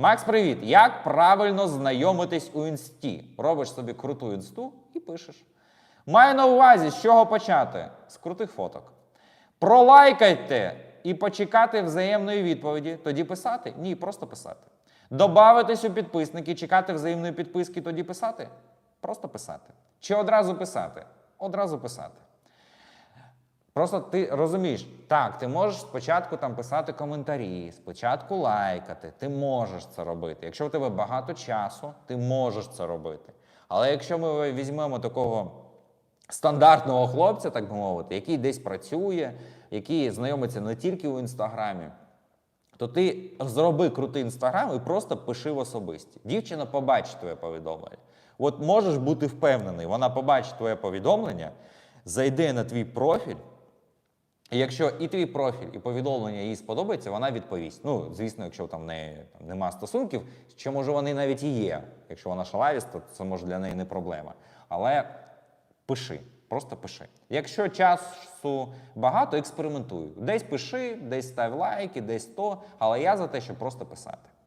Макс, привіт! Як правильно знайомитись у інсті? Робиш собі круту інсту і пишеш. Маю на увазі, з чого почати? З крутих фоток. Пролайкайте і почекати взаємної відповіді, тоді писати? Ні, просто писати. Добавитись у підписники, чекати взаємної підписки, тоді писати? Просто писати. Чи одразу писати? Одразу писати. Просто ти розумієш, так, ти можеш спочатку там писати коментарі, спочатку лайкати, ти можеш це робити. Якщо у тебе багато часу, ти можеш це робити. Але якщо ми візьмемо такого стандартного хлопця, так би мовити, який десь працює, який знайомиться не тільки у інстаграмі, то ти зроби крутий інстаграм і просто пиши в особисті. Дівчина побачить твоє повідомлення. От можеш бути впевнений, вона побачить твоє повідомлення, зайде на твій профіль. І якщо і твій профіль, і повідомлення їй сподобається, вона відповість. Ну, звісно, якщо там не там, нема стосунків, чи може вони навіть і є. Якщо вона шалавість, то це може для неї не проблема. Але пиши, просто пиши. Якщо часу багато, експериментуй. Десь пиши, десь став лайки, десь то. Але я за те, щоб просто писати.